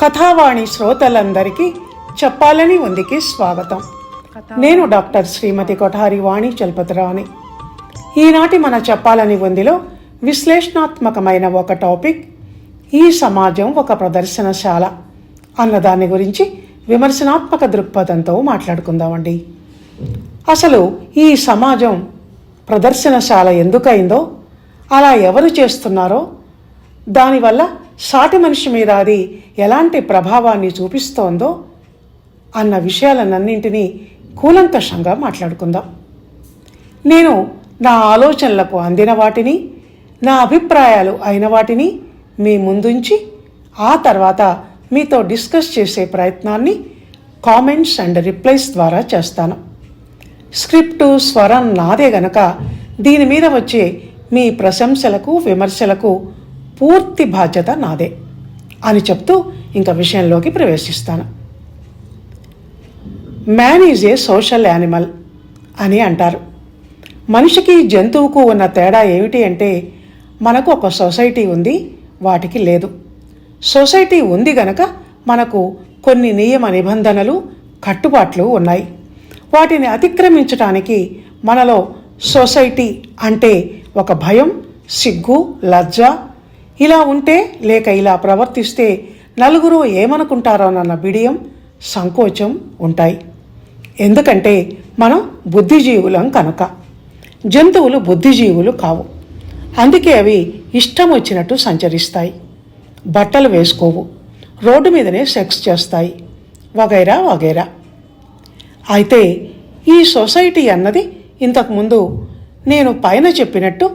కథావాణి శ్రోతలందరికీ చెప్పాలని ఉందికి స్వాగతం. నేను డాక్టర్ శ్రీమతి కొఠారి వాణి చలపతిరావుని ఈనాటి మన చెప్పాలని ఉందిలో విశ్లేషణాత్మకమైన ఒక టాపిక్ ఈ సమాజం ఒక ప్రదర్శనశాల అన్నదాని గురించి విమర్శనాత్మక దృక్పథంతో మాట్లాడుకుందామండి. అసలు ఈ సమాజం ప్రదర్శనశాల ఎందుకైందో అలా ఎవరు చేస్తున్నారో దానివల్ల సాటి మనిషి మీద అది ఎలాంటి ప్రభావాన్ని చూపిస్తోందో అన్న విషయాలన్నింటినీ కూలంకషంగా మాట్లాడుకుందాం. నేను నా ఆలోచనలకు అందిన వాటిని నా అభిప్రాయాలు అయిన వాటిని మీ ముందుంచి ఆ తర్వాత మీతో డిస్కస్ చేసే ప్రయత్నాన్ని కామెంట్స్ అండ్ రిప్లైస్ ద్వారా చేస్తాను. స్క్రిప్టు స్వరం నాదే గనక దీని మీద వచ్చే మీ ప్రశంసలకు విమర్శలకు పూర్తి బాధ్యత నాదే అని చెప్తూ ఇంకా విషయంలోకి ప్రవేశిస్తాను. Man is a social animal అని అంటారు. మనిషికి జంతువుకు ఉన్న తేడా ఏమిటి అంటే మనకు ఒక సొసైటీ ఉంది వాటికి లేదు. సొసైటీ ఉంది గనక మనకు కొన్ని నియమ నిబంధనలు కట్టుబాట్లు ఉన్నాయి. వాటిని అతిక్రమించటానికి మనలో సొసైటీ అంటే ఒక భయం సిగ్గు లజ్జ ఇలా ఉంటే లేక ఇలా ప్రవర్తిస్తే నలుగురు ఏమనుకుంటారోనన్న బిడియం సంకోచం ఉంటాయి. ఎందుకంటే మనం బుద్ధిజీవులం కనుక. జంతువులు బుద్ధిజీవులు కావు. అందుకే అవి ఇష్టం వచ్చినట్టు సంచరిస్తాయి. బట్టలు వేసుకోవు. రోడ్డు మీదనే సెక్స్ చేస్తాయి. వగైరా వగైరా. అయితే ఈ సొసైటీ అన్నది ఇంతకుముందు నేను పైన చెప్పినట్టు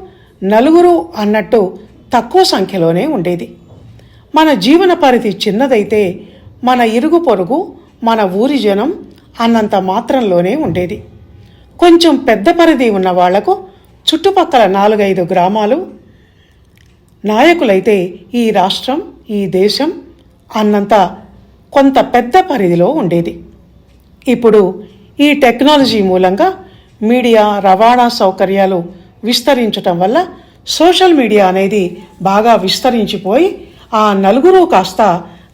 నలుగురు అన్నట్టు తక్కువ సంఖ్యలోనే ఉండేది. మన జీవన పరిధి చిన్నదైతే మన ఇరుగు పొరుగు మన ఊరి జనం అన్నంత మాత్రంలోనే ఉండేది. కొంచెం పెద్ద పరిధి ఉన్న వాళ్ళకు చుట్టుపక్కల నాలుగైదు గ్రామాలు. నాయకులైతే ఈ రాష్ట్రం ఈ దేశం అన్నంత కొంత పెద్ద పరిధిలో ఉండేది. ఇప్పుడు ఈ టెక్నాలజీ మూలంగా మీడియా రవాణా సౌకర్యాలు విస్తరించటం వల్ల సోషల్ మీడియా అనేది బాగా విస్తరించిపోయి ఆ నలుగురు కాస్త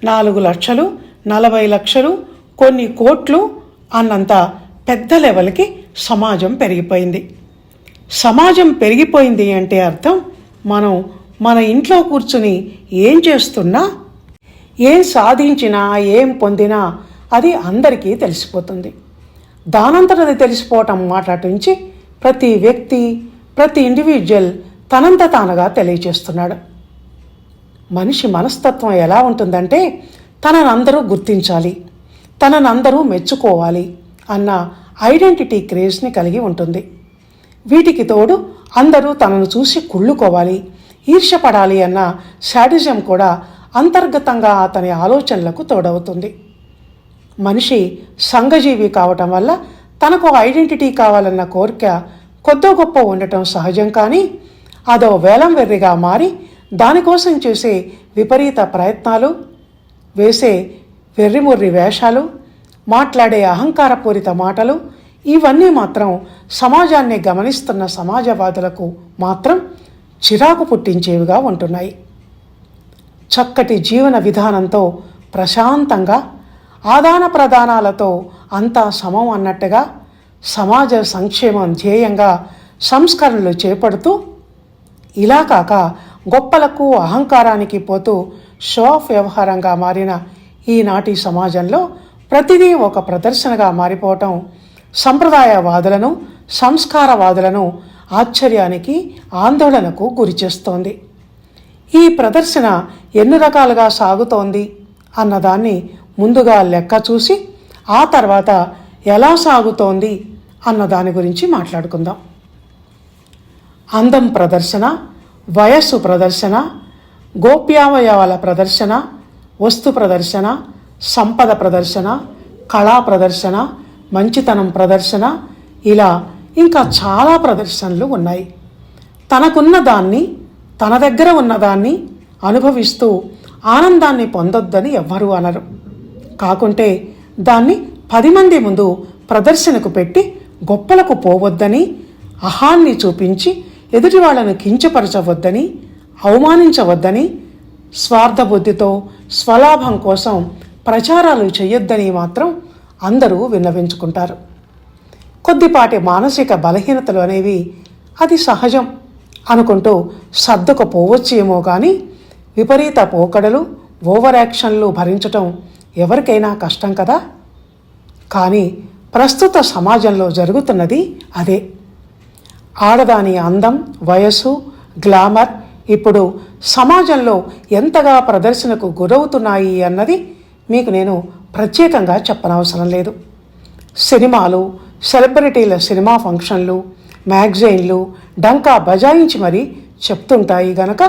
నాలుగు లక్షలు నలభై లక్షలు కొన్ని కోట్లు అన్నంత పెద్ద లెవెల్కి సమాజం పెరిగిపోయింది. సమాజం పెరిగిపోయింది అంటే అర్థం మనం మన ఇంట్లో కూర్చుని ఏం చేస్తున్నా ఏం సాధించినా ఏం పొందినా అది అందరికీ తెలిసిపోతుంది. దానంతటది తెలిసిపోవటం మాట్లాడించి ప్రతి వ్యక్తి ప్రతి ఇండివిజువల్ తనంత తానుగా తెలియచేస్తున్నాడు. మనిషి మనస్తత్వం ఎలా ఉంటుందంటే తననందరూ గుర్తించాలి తననందరూ మెచ్చుకోవాలి అన్న ఐడెంటిటీ క్రేజ్ని కలిగి ఉంటుంది. వీటికి తోడు అందరూ తనను చూసి కుళ్ళుకోవాలి ఈర్షపడాలి అన్న శాడిజం కూడా అంతర్గతంగా అతని ఆలోచనలకు తోడవుతుంది. మనిషి సంఘజీవి కావటం వల్ల తనకు ఐడెంటిటీ కావాలన్న కోరిక కొద్దో గొప్ప ఉండటం సహజం కానీ అదో వేలం వెర్రిగా మారి దానికోసం చేసే విపరీత ప్రయత్నాలు వేసే వెర్రిముర్రి వేషాలు మాట్లాడే అహంకారపూరిత మాటలు ఇవన్నీ మాత్రం సమాజాన్ని గమనిస్తున్న సమాజవాదులకు మాత్రం చిరాకు పుట్టించేవిగా ఉంటున్నాయి. చక్కటి జీవన విధానంతో ప్రశాంతంగా ఆదాన ప్రదానాలతో అంతా సమం అన్నట్టుగా సమాజ సంక్షేమం ధ్యేయంగా సంస్కరణలు చేపడుతూ ఇలా కాక గొప్పలకు అహంకారానికి పోతూ షో ఆఫ్ వ్యవహారంగా మారిన ఈనాటి సమాజంలో ప్రతిదీ ఒక ప్రదర్శనగా మారిపోవటం సంప్రదాయవాదులను సంస్కారవాదులను ఆశ్చర్యానికి ఆందోళనకు గురిచేస్తోంది ఈ ప్రదర్శన ఎన్ని రకాలుగా సాగుతోంది అన్నదాన్ని ముందుగా లెక్క చూసి ఆ తర్వాత ఎలా సాగుతోంది అన్న దాని గురించి మాట్లాడుకుందాం. అందం ప్రదర్శన వయస్సు ప్రదర్శన గోప్యావయవాల ప్రదర్శన వస్తు ప్రదర్శన సంపద ప్రదర్శన కళా ప్రదర్శన మంచితనం ప్రదర్శన ఇలా ఇంకా చాలా ప్రదర్శనలు ఉన్నాయి. తనకున్న దాన్ని తన దగ్గర ఉన్నదాన్ని అనుభవిస్తూ ఆనందాన్ని పొందొద్దని ఎవ్వరూ అనరు. కాకుంటే దాన్ని పది మంది ముందు ప్రదర్శనకు పెట్టి గొప్పలకు పోవద్దని అహాన్ని చూపించి ఎదుటి వాళ్ళను కించపరచవద్దని అవమానించవద్దని స్వార్థబుద్ధితో స్వలాభం కోసం ప్రచారాలు చేయొద్దని మాత్రం అందరూ విన్నవించుకుంటారు. కొద్దిపాటి మానసిక బలహీనతలు అనేవి అది సహజం అనుకుంటూ సర్దుకుపోవచ్చేమో కానీ విపరీత పోకడలు ఓవర్ యాక్షన్లు భరించటం ఎవరికైనా కష్టం కదా? కానీ ప్రస్తుత సమాజంలో జరుగుతున్నది అదే. ఆడదాని అందం వయస్సు గ్లామర్ ఇప్పుడు సమాజంలో ఎంతగా ప్రదర్శనకు గురవుతున్నాయి అన్నది మీకు నేను ప్రత్యేకంగా చెప్పనవసరం లేదు. సినిమాలు సెలబ్రిటీల సినిమా ఫంక్షన్లు మ్యాగజైన్లు డంకా బజాయించి మరీ చెప్తుంటాయి గనక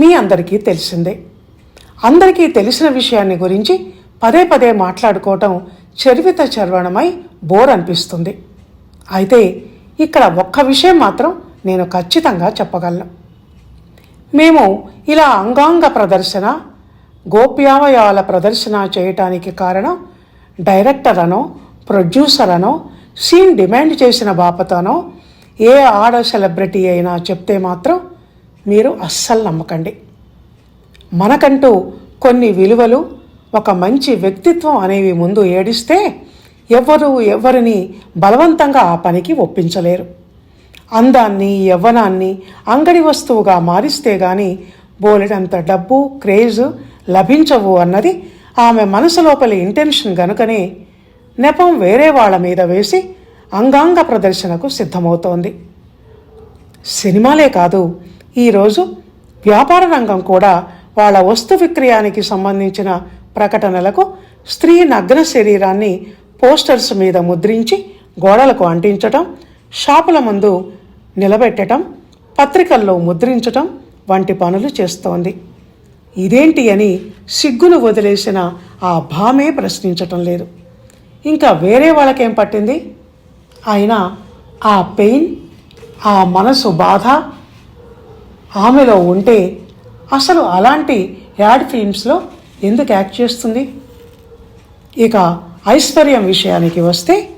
మీ అందరికీ తెలిసిందే. అందరికీ తెలిసిన విషయాన్ని గురించి పదే పదే మాట్లాడుకోవటం చరివిత చర్వణమై బోర్ అనిపిస్తుంది. అయితే ఇక్కడ ఒక్క విషయం మాత్రం నేను ఖచ్చితంగా చెప్పగలను. మేము ఇలా అంగాంగ ప్రదర్శన గోప్యావయాల ప్రదర్శన చేయటానికి కారణం డైరెక్టర్ అనో ప్రొడ్యూసర్ అనో సీన్ డిమాండ్ చేసిన బాపతనో ఏ ఆడ సెలబ్రిటీ అయినా చెప్తే మాత్రం మీరు అస్సలు నమ్మకండి. మనకంటూ కొన్ని విలువలు ఒక మంచి వ్యక్తిత్వం అనేవి ముందు ఏడిస్తే ఎవ్వరూ ఎవరిని బలవంతంగా ఆ పనికి ఒప్పించలేరు. అందాన్ని యవ్వనాన్ని అంగడి వస్తువుగా మారిస్తే గాని బోలెడంత డబ్బు క్రేజ్ లభించవు అన్నది ఆమె మనసు లోపలి ఇంటెన్షన్ గనుకనే నెపం వేరే వాళ్ళ మీద వేసి అంగాంగ ప్రదర్శనకు సిద్ధమవుతోంది. సినిమాలే కాదు ఈరోజు వ్యాపార రంగం కూడా వాళ్ళ వస్తు విక్రయానికి సంబంధించిన ప్రకటనలకు స్త్రీ నగ్న శరీరాన్ని పోస్టర్స్ మీద ముద్రించి గోడలకు అంటించటం షాపుల ముందు నిలబెట్టడం పత్రికల్లో ముద్రించటం వంటి పనులు చేస్తోంది. ఇదేంటి అని సిగ్గును వదిలేసిన ఆ భామే ప్రశ్నించటం లేదు. ఇంకా వేరే వాళ్ళకేం పట్టింది? అయినా ఆ పెయిన్ ఆ మనసు బాధ ఆమెలో ఉంటే అసలు అలాంటి యాడ్ ఫిల్మ్స్లో ఎందుకు యాక్ట్ చేస్తుంది? ఇక ఐశ్వర్యం విషయానికి వస్తే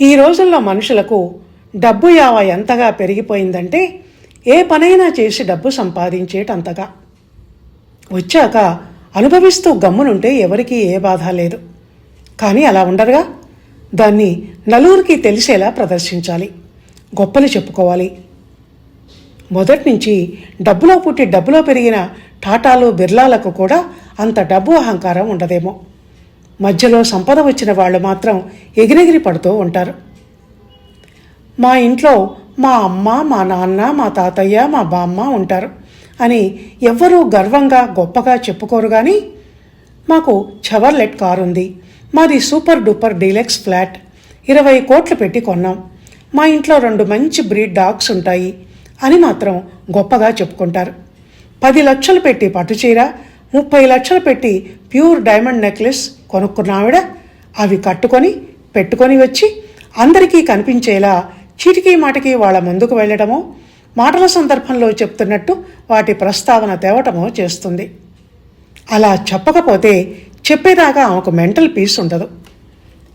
ఈ రోజుల్లో మనుషులకు డబ్బు యావ ఎంతగా పెరిగిపోయిందంటే ఏ పనైనా చేసి డబ్బు సంపాదించేటంతగా. వచ్చాక అనుభవిస్తూ గమ్మునుంటే ఎవరికీ ఏ బాధ లేదు. కానీ అలా ఉండరుగా. దాన్ని నలుగురికి తెలిసేలా ప్రదర్శించాలి. గొప్పలు చెప్పుకోవాలి. మొదటి నుంచి డబ్బులో పుట్టి డబ్బులో పెరిగిన టాటాలు బిర్లాలకు కూడా అంత డబ్బు అహంకారం ఉండదేమో. మధ్యలో సంపద వచ్చిన వాళ్ళు మాత్రం ఎగిరెగిరి పడుతూ ఉంటారు. మా ఇంట్లో మా అమ్మ మా నాన్న మా తాతయ్య మా బామ్మ ఉంటారు అని ఎవ్వరూ గర్వంగా గొప్పగా చెప్పుకోరు కానీ మాకు చవర్లెట్ కారు ఉంది మాది సూపర్ డూపర్ డీలక్స్ ఫ్లాట్. ఇరవై కోట్లు పెట్టి కొన్నాం. మా ఇంట్లో రెండు మంచి బ్రీడ్ డాగ్స్ ఉంటాయి అని మాత్రం గొప్పగా చెప్పుకుంటారు. పది లక్షలు పెట్టి పట్టుచీర ముప్పై లక్షలు పెట్టి ప్యూర్ డైమండ్ నెక్లెస్ కొనుక్కున్న ఆవిడ అవి కట్టుకొని పెట్టుకొని వచ్చి అందరికీ కనిపించేలా చీటికి మాటికి వాళ్ళ ముందుకు వెళ్ళడమో మాటల సందర్భంలో చెప్తున్నట్టు వాటి ప్రస్తావన తేవటమో చేస్తుంది. అలా చెప్పకపోతే చెప్పేదాకా ఆమెకు మెంటల్ పీస్ ఉండదు.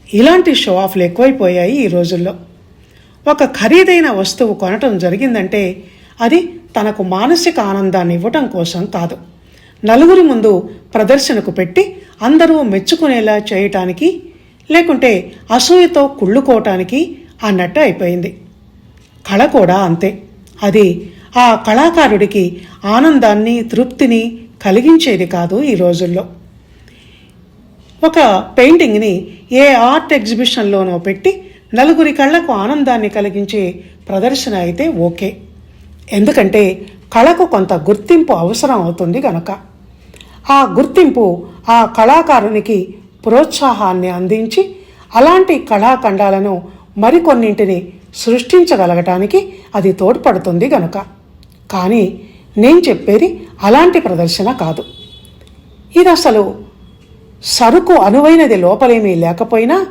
ఇలాంటి షో ఆఫ్లు ఎక్కువైపోయాయి ఈ రోజుల్లో. ఒక ఖరీదైన వస్తువు కొనటం జరిగిందంటే అది తనకు మానసిక ఆనందాన్ని ఇవ్వటం కోసం కాదు. నలుగురి ముందు ప్రదర్శనకు పెట్టి అందరూ మెచ్చుకునేలా చేయటానికి లేకుంటే అసూయతో కుళ్ళుకోవటానికి అన్నట్టు అయిపోయింది. కళ కూడా అంతే. అది ఆ కళాకారుడికి ఆనందాన్ని తృప్తిని కలిగించేది కాదు ఈ రోజుల్లో. ఒక పెయింటింగ్ని ఏ ఆర్ట్ ఎగ్జిబిషన్లోనో పెట్టి నలుగురి కళ్ళకు ఆనందాన్ని కలిగించే ప్రదర్శన అయితే ఓకే. ఎందుకంటే కళకు కొంత గుర్తింపు అవసరం అవుతుంది గనక. ఆ గుర్తింపు ఆ కళాకారునికి ప్రోత్సాహాన్ని అందించి అలాంటి కళాఖండాలను మరికొన్నింటిని సృష్టించగలగటానికి అది తోడ్పడుతుంది గనుక. కానీ నేను చెప్పేది అలాంటి ప్రదర్శన కాదు. ఇది అసలు సరుకు అనువైనది లోపలేమీ లేకపోయినా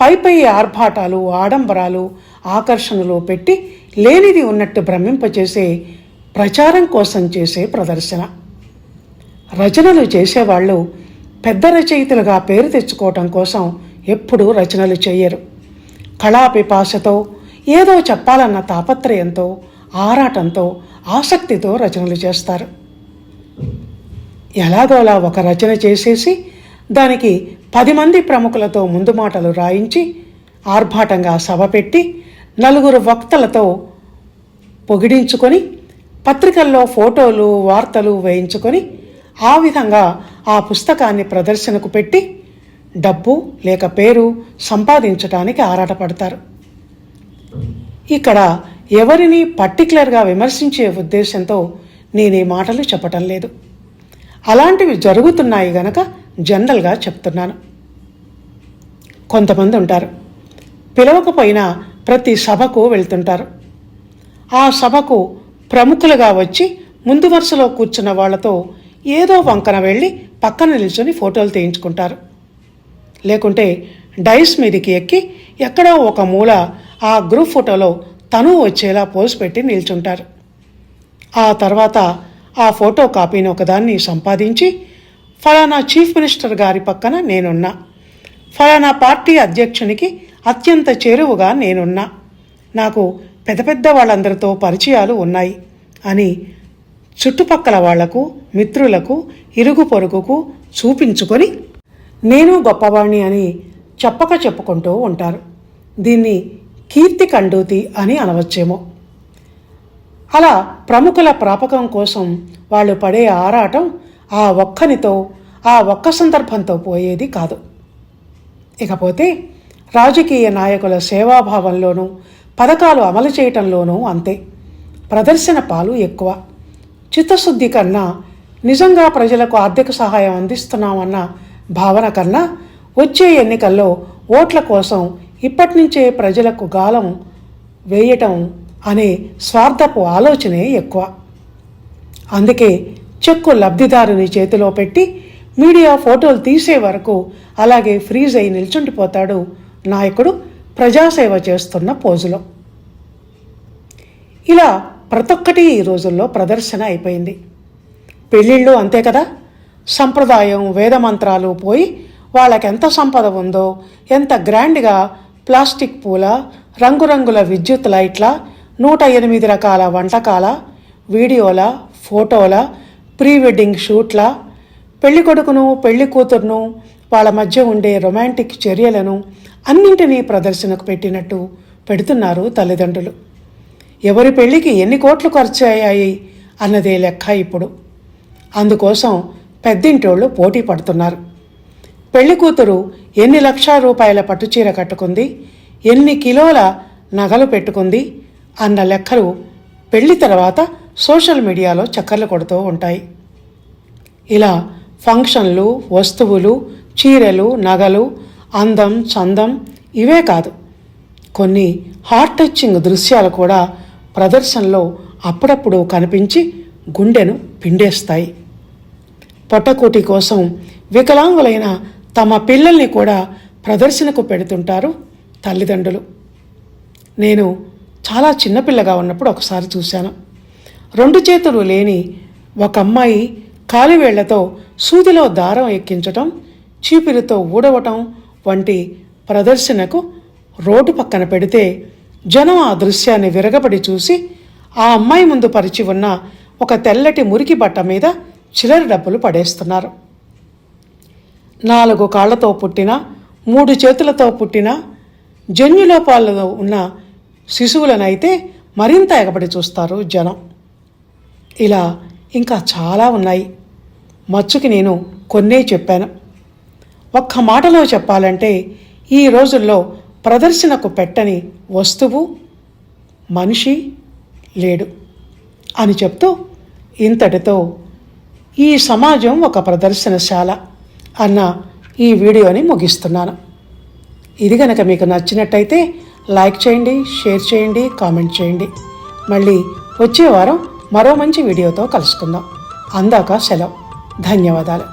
పైపై ఆర్భాటాలు ఆడంబరాలు ఆకర్షణలు పెట్టి లేనిది ఉన్నట్టు భ్రమింపచేసే ప్రచారం కోసం చేసే ప్రదర్శన. రచనలు చేసేవాళ్ళు పెద్ద రచయితలుగా పేరు తెచ్చుకోవటం కోసం ఎప్పుడూ రచనలు చేయరు. కళాపిపాసతో ఏదో చెప్పాలన్న తాపత్రయంతో ఆరాటంతో ఆసక్తితో రచనలు చేస్తారు. ఎలాగోలా ఒక రచన చేసేసి దానికి పది మంది ప్రముఖులతో ముందు మాటలు రాయించి ఆర్భాటంగా సభ పెట్టి నలుగురు వక్తలతో పొగిడించుకొని పత్రికల్లో ఫోటోలు వార్తలు వేయించుకొని ఆ విధంగా ఆ పుస్తకాన్ని ప్రదర్శనకు పెట్టి డబ్బు లేక పేరు సంపాదించడానికి ఆరాటపడతారు. ఇక్కడ ఎవరిని పర్టికులర్గా విమర్శించే ఉద్దేశంతో నేను ఈ మాటలు చెప్పటం లేదు. అలాంటివి జరుగుతున్నాయి గనక జనరల్గా చెప్తున్నాను. కొంతమంది ఉంటారు. పిలవకపోయినా ప్రతి సభకు వెళ్తుంటారు. ఆ సభకు ప్రముఖులుగా వచ్చి ముందు వరుసలో కూర్చున్న వాళ్ళతో ఏదో వంకన వెళ్ళి పక్కన నిల్చొని ఫోటోలు తీయించుకుంటారు. లేకుంటే డైస్ మీదకి ఎక్కి ఎక్కడో ఒక మూల ఆ గ్రూప్ ఫోటోలో తను వచ్చేలా పోజ్ పెట్టి నిల్చుంటారు. ఆ తర్వాత ఆ ఫోటో కాపీని ఒకదాన్ని సంపాదించి ఫలానా చీఫ్ మినిస్టర్ గారి పక్కన నేనున్నా. ఫలానా పార్టీ అధ్యక్షునికి అత్యంత చేరువుగా నేనున్నా. నాకు పెద్ద పెద్ద వాళ్ళందరితో పరిచయాలు ఉన్నాయి అని చుట్టుపక్కల వాళ్ళకు మిత్రులకు ఇరుగు పొరుగుకు చూపించుకొని నేను గొప్పవాణ్ణి అని చెప్పక చెప్పుకుంటూ ఉంటారు. దీన్ని కీర్తి కండూతి అని అనవచ్చేమో. అలా ప్రముఖుల ప్రాపకం కోసం వాళ్ళు పడే ఆరాటం ఆ ఒక్కనితో ఆ ఒక్క సందర్భంతో పోయేది కాదు. ఇకపోతే రాజకీయ నాయకుల సేవాభావంలోనూ పథకాలు అమలు చేయటంలోనూ అంతే. ప్రదర్శన పాలు ఎక్కువ. చిత్తశుద్ధి కన్నా నిజంగా ప్రజలకు ఆర్థిక సహాయం అందిస్తున్నామన్న భావన కన్నా వచ్చే ఎన్నికల్లో ఓట్ల కోసం ఇప్పటి నుంచే ప్రజలకు గాలం వేయటం అనే స్వార్థపు ఆలోచనే ఎక్కువ. అందుకే చెక్కు లబ్ధిదారుని చేతిలో పెట్టి మీడియా ఫోటోలు తీసే వరకు అలాగే ఫ్రీజ్ అయి నిల్చుండిపోతాడు నాయకుడు ప్రజాసేవ చేస్తున్న పోజులో. ఇలా ప్రతి ఒక్కటి ఈ రోజుల్లో ప్రదర్శన అయిపోయింది. పెళ్ళిళ్ళు అంతే కదా? సంప్రదాయం వేదమంత్రాలు పోయి వాళ్ళకి ఎంత సంపద ఉందో ఎంత గ్రాండ్గా ప్లాస్టిక్ పూల రంగురంగుల విద్యుత్ లైట్ల నూట ఎనిమిది రకాల వంటకాల వీడియోల ఫోటోల ప్రీ వెడ్డింగ్ షూట్ల పెళ్ళి కొడుకును పెళ్ళి కూతురును వాళ్ళ మధ్య ఉండే రొమాంటిక్ చర్యలను అన్నింటినీ ప్రదర్శనకు పెట్టినట్టు పెడుతున్నారు తల్లిదండ్రులు. ఎవరి పెళ్ళికి ఎన్ని కోట్లు ఖర్చు అయ్యాయి అన్నదే లెక్క ఇప్పుడు. అందుకోసం పెద్దింటోళ్ళు పోటీ పడుతున్నారు. పెళ్ళి కూతురు ఎన్ని లక్షల రూపాయల పట్టుచీర కట్టుకుంది ఎన్ని కిలోల నగలు పెట్టుకుంది అన్న లెక్కలు పెళ్ళి తర్వాత సోషల్ మీడియాలో చక్కర్లు కొడుతూ ఉంటాయి. ఇలా ఫంక్షన్లు వస్తువులు చీరలు నగలు అందం చందం ఇవే కాదు. కొన్ని హార్ట్ టచింగ్ దృశ్యాలు కూడా ప్రదర్శనలో అప్పుడప్పుడు కనిపించి గుండెను పిండేస్తాయి. పొట్టకూటి కోసం వికలాంగులైన తమ పిల్లల్ని కూడా ప్రదర్శనకు పెడుతుంటారు తల్లిదండ్రులు. నేను చాలా చిన్నపిల్లగా ఉన్నప్పుడు ఒకసారి చూశాను. రెండు చేతులు లేని ఒక అమ్మాయి కాలివేళ్ళతో సూదిలో దారం ఎక్కించటం చీపిరితో ఊడవటం వంటి ప్రదర్శనకు రోడ్డు పక్కన పెడితే జనం ఆ దృశ్యాన్ని విరగబడి చూసి ఆ అమ్మాయి ముందు పరిచి ఉన్న ఒక తెల్లటి మురికి బట్ట మీద చిల్లర డబ్బులు పడేస్తున్నారు. నాలుగు కాళ్ళతో పుట్టిన మూడు చేతులతో పుట్టిన జన్యులోపాలలో ఉన్న శిశువులనైతే మరింత ఎగబడి చూస్తారు జనం. ఇలా ఇంకా చాలా ఉన్నాయి. మచ్చుకి నేను కొన్నే చెప్పాను. ఒక్క మాటలో చెప్పాలంటే ఈ రోజుల్లో ప్రదర్శనకు పెట్టని వస్తువు మనిషి లేడు అని చెప్తూ ఇంతటితో ఈ సమాజం ఒక ప్రదర్శనశాల అన్న ఈ వీడియోని ముగిస్తున్నాను. ఇది కనుక మీకు నచ్చినట్టయితే లైక్ చేయండి షేర్ చేయండి కామెంట్ చేయండి. మళ్ళీ వచ్చే వారం మరో మంచి వీడియోతో కలుసుకుందాం. అందాక సెలవు. ధన్యవాదాలు.